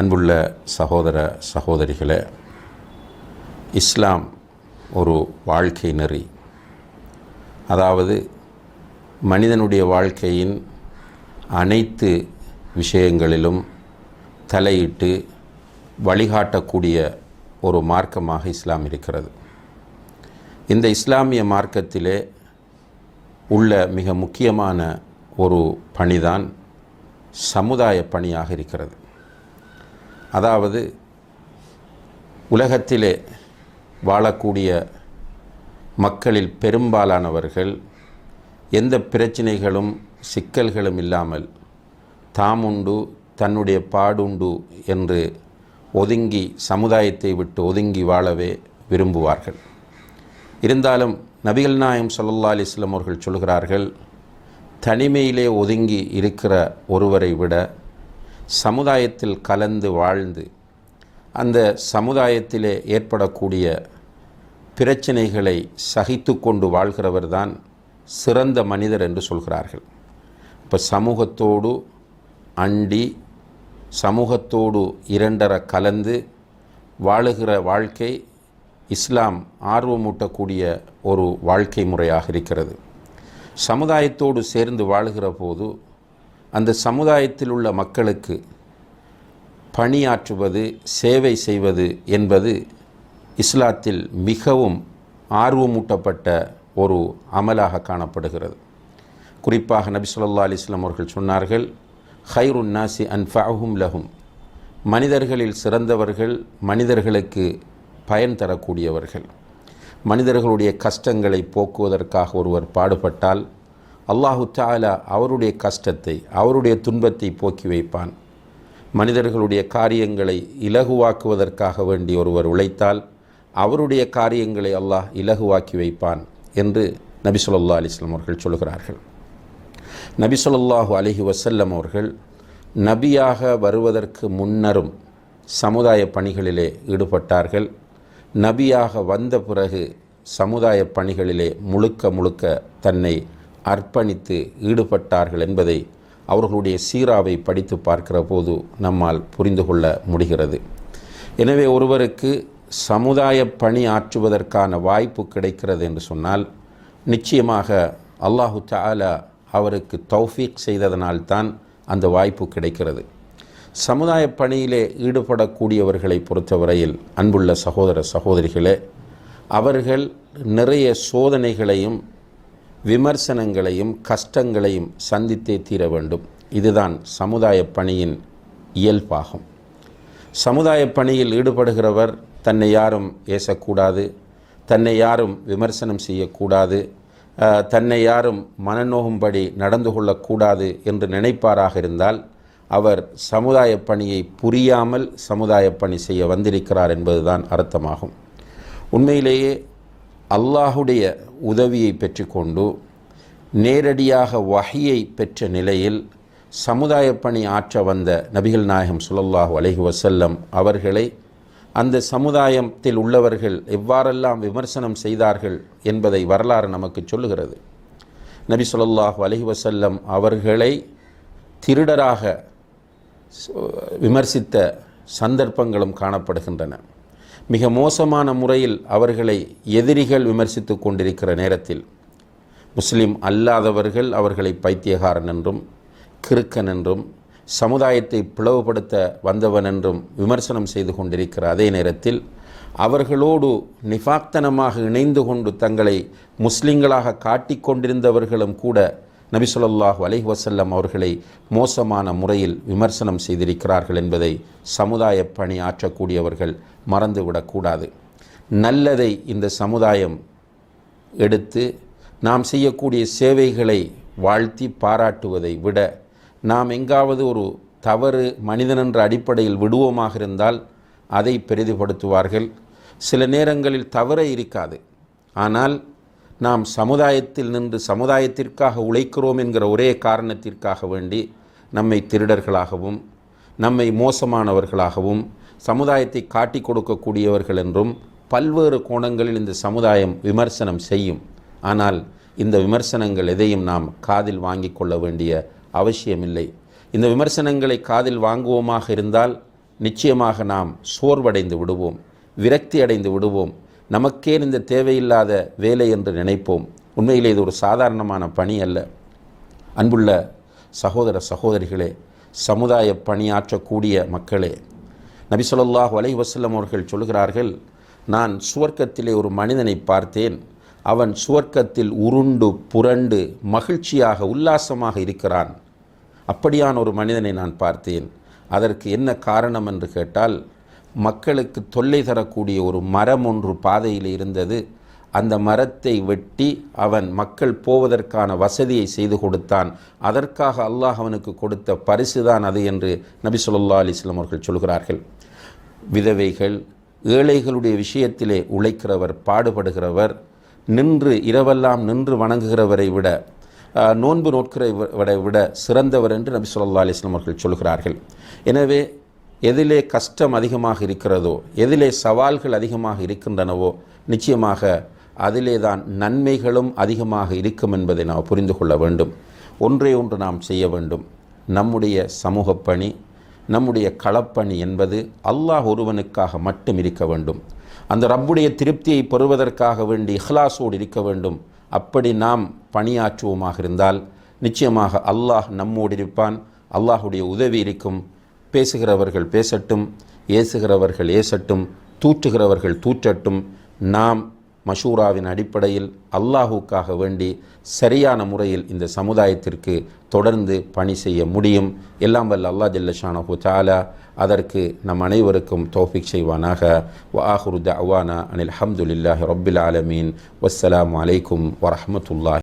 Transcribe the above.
அன்புள்ள சகோதர சகோதரிகளே இஸ்லாம் ஒரு வாழ்க்கை நெறி. அதாவது மனிதனுடைய வாழ்க்கையின் அனைத்து விஷயங்களிலும் தலையிட்டு வழிகாட்டக்கூடிய ஒரு மார்க்கமாக இஸ்லாம் இருக்கிறது. இந்த இஸ்லாமிய மார்க்கத்திலே உள்ள மிக முக்கியமான ஒரு பணிதான் சமுதாய பணியாக இருக்கிறது. அதாவது உலகத்திலே வாழக்கூடிய மக்களில் பெரும்பாலானவர்கள் எந்த பிரச்சனைகளும் சிக்கல்களும் இல்லாமல் தாமுண்டு தன்னுடைய பாடுண்டு என்று ஒதுங்கி சமுதாயத்தை விட்டு ஒதுங்கி வாழவே விரும்புவார்கள். இருந்தாலும் நபிகள் நாயம் சல்லா அலிஸ்லாம் அவர்கள் சொல்கிறார்கள் தனிமையிலே ஒதுங்கி இருக்கிற ஒருவரை விட சமுதாயத்தில் கலந்து வாழ்ந்து அந்த சமுதாயத்திலே ஏற்படக்கூடிய பிரச்சனைகளை சகித்து கொண்டு வாழ்கிறவர் தான் சிறந்த மனிதர் என்று சொல்கிறார்கள். இப்போ சமூகத்தோடு அண்டி சமூகத்தோடு இரண்டர கலந்து வாழுகிற வாழ்க்கை இஸ்லாம் ஆர்வமூட்டக்கூடிய ஒரு வாழ்க்கை முறையாக இருக்கிறது. சமுதாயத்தோடு சேர்ந்து வாழுகிற போது அந்த சமுதாயத்தில் உள்ள மக்களுக்கு பணியாற்றுவது சேவை செய்வது என்பது இஸ்லாத்தில் மிகவும் ஆர்வமூட்டப்பட்ட ஒரு அமலாக காணப்படுகிறது. குறிப்பாக நபி சொல்லா அலிஸ்லாம் அவர்கள் சொன்னார்கள் ஹைருன் நாசி அன்ஃபாஹும் லஹும். மனிதர்களில் சிறந்தவர்கள் மனிதர்களுக்கு பயன் தரக்கூடியவர்கள். மனிதர்களுடைய கஷ்டங்களை போக்குவதற்காக ஒருவர் பாடுபட்டால் அல்லாஹு தாலா அவருடைய கஷ்டத்தை அவருடைய துன்பத்தை போக்கி வைப்பான். மனிதர்களுடைய காரியங்களை இலகுவாக்குவதற்காக வேண்டி ஒருவர் உழைத்தால் அவருடைய காரியங்களை அல்லாஹ் இலகுவாக்கி வைப்பான் என்று நபி சொல்லா அலிஸ்லாம் அவர்கள் சொல்கிறார்கள். நபி சொல்லாஹு அலஹி வசல்லம் அவர்கள் நபியாக வருவதற்கு முன்னரும் சமுதாய பணிகளிலே ஈடுபட்டார்கள். நபியாக வந்த பிறகு சமுதாய பணிகளிலே முழுக்க முழுக்க தன்னை அர்ப்பணித்து ஈடுபட்டார்கள் என்பதை அவர்களுடைய சீராவை படித்து பார்க்கிற போது நம்மால் புரிந்து கொள்ள முடிகிறது. எனவே ஒருவருக்கு சமுதாய பணி ஆற்றுவதற்கான வாய்ப்பு கிடைக்கிறது என்று சொன்னால் நிச்சயமாக அல்லாஹு தாலா அவருக்கு தௌஃபீக் செய்ததனால்தான் அந்த வாய்ப்பு கிடைக்கிறது. சமுதாய பணியிலே ஈடுபடக்கூடியவர்களை பொறுத்தவரையில் அன்புள்ள சகோதர சகோதரிகளே அவர்கள் நிறைய சோதனைகளையும் விமர்சனங்களையும் கஷ்டங்களையும் சந்தித்தே தீர வேண்டும். இதுதான் சமுதாய பணியின் இயல்பாகும். சமுதாய பணியில் ஈடுபடுகிறவர் தன்னை யாரும் ஏசக்கூடாது தன்னை யாரும் விமர்சனம் செய்யக்கூடாது தன்னை யாரும் மனநோகும்படி நடந்து கொள்ளக்கூடாது என்று நினைப்பாராக இருந்தால் அவர் சமுதாய பணியை புரியாமல் சமுதாய பணி செய்ய வந்திருக்கிறார் என்பதுதான் அர்த்தமாகும். உண்மையிலேயே அல்லாஹுடைய உதவியை பெற்றுக்கொண்டு நேரடியாக வகையை பெற்ற நிலையில் சமுதாய பணி ஆற்ற வந்த நபிகள் நாயகம் சுல்லல்லாஹு அலஹி வசல்லம் அவர்களை அந்த சமுதாயத்தில் உள்ளவர்கள் எவ்வாறெல்லாம் விமர்சனம் செய்தார்கள் என்பதை வரலாறு நமக்கு சொல்லுகிறது. நபி சொல்லாஹு அலஹி வசல்லம் அவர்களை திருடராக விமர்சித்த சந்தர்ப்பங்களும் காணப்படுகின்றன. மிக மோசமான முறையில் அவர்களை எதிரிகள் விமர்சித்து கொண்டிருக்கிற நேரத்தில் முஸ்லிம் அல்லாதவர்கள் அவர்களை பைத்தியகாரன் என்றும் கிறுக்கன் என்றும் சமுதாயத்தை பிளவுபடுத்த வந்தவன் என்றும் விமர்சனம் செய்து கொண்டிருக்கிற அதே நேரத்தில் அவர்களோடு நிஃபாக்தனமாக இணைந்து கொண்டு தங்களை முஸ்லிம்களாக காட்டிக் கொண்டிருந்தவர்களும் கூட நபி சொல்லாஹ் அலைஹி வசல்லம் அவர்களை மோசமான முறையில் விமர்சனம் செய்திருக்கிறார்கள் என்பதை சமுதாய பணி ஆற்றக்கூடியவர்கள் மறந்துவிடக்கூடாது நல்லதை இந்த சமுதாயம் எடுத்து நாம் செய்யக்கூடிய சேவைகளை வாழ்த்தி பாராட்டுவதை விட நாம் எங்காவது ஒரு தவறு மனிதன் என்ற அடிப்படையில் விடுவோமாக இருந்தால் அதை பெரிதுபடுத்துவார்கள். சில நேரங்களில் தவறே இருக்காது. ஆனால் நாம் சமுதாயத்தில் நின்று சமுதாயத்திற்காக உழைக்கிறோம் என்கிற ஒரே காரணத்திற்காக வேண்டி நம்மை திருடர்களாகவும் நம்மை மோசமானவர்களாகவும் சமுதாயத்தை காட்டி கொடுக்கக்கூடியவர்கள் என்றும் பல்வேறு கோணங்களில் இந்த சமுதாயம் விமர்சனம் செய்யும். ஆனால் இந்த விமர்சனங்கள் எதையும் நாம் காதில் வாங்கி கொள்ள வேண்டிய அவசியமில்லை. இந்த விமர்சனங்களை காதில் வாங்குவோமாக இருந்தால் நிச்சயமாக நாம் சோர்வடைந்து விடுவோம் விரக்தி அடைந்து விடுவோம். நமக்கே இந்த தேவையில்லாத வேலை என்று நினைப்போம். உண்மையிலே இது ஒரு சாதாரணமான பணி அல்ல. அன்புள்ள சகோதர சகோதரிகளே சமுதாய பணியாற்றக்கூடிய மக்களே நபி வலைவசல்லம் அவர்கள் சொல்கிறார்கள் நான் சுவர்க்கத்திலே ஒரு மனிதனை பார்த்தேன். அவன் சுவர்க்கத்தில் உருண்டு புரண்டு மகிழ்ச்சியாக உல்லாசமாக இருக்கிறான். அப்படியான ஒரு மனிதனை நான் பார்த்தேன். அதற்கு என்ன காரணம்? என்று கேட்டால் மக்களுக்கு தொல்லை தரக்கூடிய ஒரு மரம் ஒன்று பாதையில் இருந்தது. அந்த மரத்தை வெட்டி அவன் மக்கள் போவதற்கான வசதியை செய்து கொடுத்தான். அதற்காக அல்லாஹ் அவனுக்கு கொடுத்த பரிசு தான் அது என்று நபி சொல்லா அலிஸ்லாம் அவர்கள் சொல்கிறார்கள். விதவைகள் ஏழைகளுடைய விஷயத்திலே உழைக்கிறவர் பாடுபடுகிறவர் நின்று இரவெல்லாம் நின்று வணங்குகிறவரை விட நோன்பு நோட்கிறவரை விட சிறந்தவர் என்று நபி சொல்லா அலிஸ்லாம் அவர்கள் சொல்கிறார்கள். எனவே எதிலே கஷ்டம் அதிகமாக இருக்கிறதோ எதிலே சவால்கள் அதிகமாக இருக்கின்றனவோ நிச்சயமாக அதிலே தான் நன்மைகளும் அதிகமாக இருக்கும் என்பதை நாம் புரிந்து கொள்ள வேண்டும். ஒன்றே ஒன்று நாம் செய்ய வேண்டும். நம்முடைய சமூக பணி நம்முடைய களப்பணி என்பது அல்லாஹ் ஒருவனுக்காக மட்டும் இருக்க வேண்டும். அந்த ரப்புடைய திருப்தியை பெறுவதற்காக வேண்டி இஹ்லாஸோடு இருக்க வேண்டும். அப்படி நாம் பணியாற்றுவோமாக இருந்தால் நிச்சயமாக அல்லாஹ் நம்மோடு இருப்பான் அல்லாஹுடைய உதவி இருக்கும். பேசுகிறவர்கள் பேசட்டும் ஏசுகிறவர்கள் ஏசட்டும் தூற்றுகிறவர்கள் தூற்றட்டும் நாம் மஷூராவின் அடிப்படையில் அல்லாஹுக்காக வேண்டி சரியான முறையில் இந்த சமுதாயத்திற்கு தொடர்ந்து பணி செய்ய முடியும். எல்லாம் வல்ல அல்லா ஜல்லஷானஹு தாலா அதற்கு நம் அனைவருக்கும் தோஃபிக் செய்வானாக. வாஹுருத் அவானா அனில் ஹம்துலில்லாஹி ரொபில் ஆலமீன். வஸ்ஸலாம் அலைக்கும் வரஹ்மத்துல்லாஹி